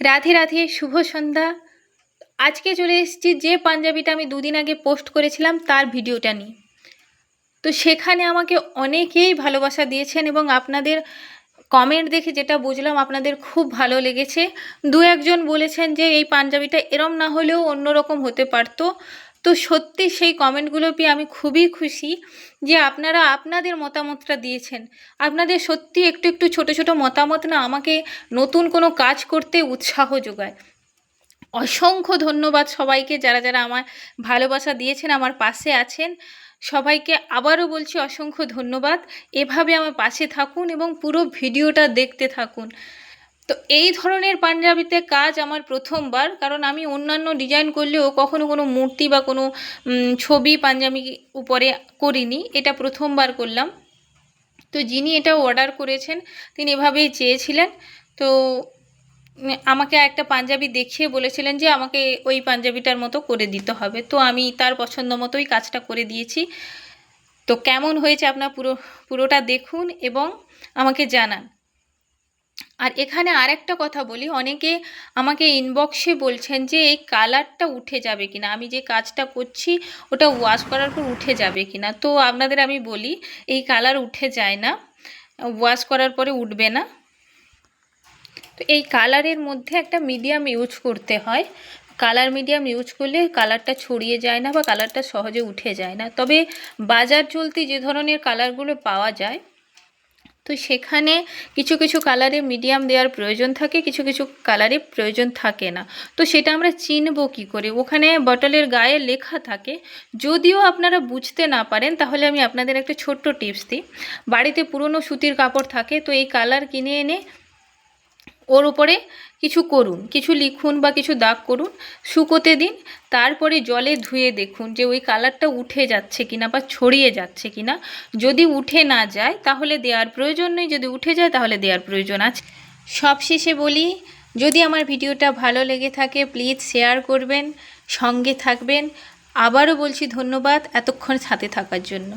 রাধে রাধে, শুভ সন্ধ্যা। আজকে চলে এসেছি যে পাঞ্জাবিটা আমি দুদিন আগে পোস্ট করেছিলাম তার ভিডিওটা নিয়ে। তো সেখানে আমাকে অনেকেই ভালোবাসা দিয়েছেন এবং আপনাদের কমেন্ট দেখে যেটা বুঝলাম আপনাদের খুব ভালো লেগেছে। দু একজন বলেছেন যে এই পাঞ্জাবিটা এরম না হলেও অন্যরকম হতে পারতো। তো সত্যি সেই কমেন্টগুলো পেয়ে আমি খুবই খুশি যে আপনারা আপনাদের মতামতটা দিয়েছেন। আপনাদের সত্যি একটু একটু ছোট ছোট মতামত না আমাকে নতুন কোনো কাজ করতে উৎসাহ যোগায়। অসংখ্য ধন্যবাদ সবাইকে যারা যারা আমার ভালোবাসা দিয়েছেন, আমার পাশে আছেন। সবাইকে আবারও বলছি অসংখ্য ধন্যবাদ। এভাবে আমার পাশে থাকুন এবং পুরো ভিডিওটা দেখতে থাকুন। তো এই ধরনের পাঞ্জাবিতে কাজ আমার প্রথমবার, কারণ আমি অন্যান্য ডিজাইন করলেও কখনো কোনো মূর্তি বা কোনো ছবি পাঞ্জাবি উপরে করিনি, এটা প্রথমবার করলাম। তো যিনি এটা অর্ডার করেছেন, তিনি এভাবেই চেয়েছিলেন। তো আমাকে একটা পাঞ্জাবি দেখিয়ে বলেছিলেন যে আমাকে ওই পাঞ্জাবিটার মতো করে দিতে হবে। তো আমি তার পছন্দ মতোই কাজটা করে দিয়েছি। তো কেমন হয়েছে আপনার পুরো, পুরোটা দেখুন এবং আমাকে জানান। আর এখানে আরেকটা কথা বলি, অনেকে আমাকে ইনবক্সে বলছেন যে, এই কালারটা উঠে যাবে কিনা? আমি যে কাজটা করছি, ওটা ওয়াশ করার পর উঠে যাবে কিনা? তো আপনাদের আমি বলি, এই কালার উঠে যায় না ওয়াশ করার পরে উঠবে না। তো এই কালারের মধ্যে একটা মিডিয়াম ইউজ করতে হয়। কালার মিডিয়াম ইউজ করলে কালারটা ছড়িয়ে যায় না বা কালারটা সহজে উঠে যায় না। তবে বাজার চলতি যে ধরনের কালারগুলো পাওয়া যায় তো সেখানে কিছু কিছু কালারে মিডিয়াম দেওয়ার প্রয়োজন থাকে, কিছু কিছু কালারে প্রয়োজন থাকে না। তো সেটা আমরা চিনব কি করে? ওখানে বটলের গায়ে লেখা থাকে, যদিও আপনারা বুঝতে না পারেন, তাহলে আমি আপনাদের একটা ছোট্ট টিপস দিই। বাড়িতে পুরনো সুতির কাপড় থাকে, তো এই কালার কিনে এনে ওর উপরে কিছু করুন, কিছু লিখুন বা কিছু দাগ করুন, শুকোতে দিন, তারপরে জলে ধুয়ে দেখুন যে ওই কালারটা উঠে যাচ্ছে কিনা বা ছড়িয়ে যাচ্ছে কিনা। যদি উঠে না যায়, তাহলে দেওয়ার প্রয়োজন নেই, যদি উঠে যায়, তাহলে দেওয়ার প্রয়োজন আছে। সবশেষে বলি, যদি আমার ভিডিওটা ভালো লেগে থাকে, প্লিজ শেয়ার করবেন, সঙ্গে থাকবেন। আবারও বলছি ধন্যবাদ, এতক্ষণ সাথে থাকার জন্য।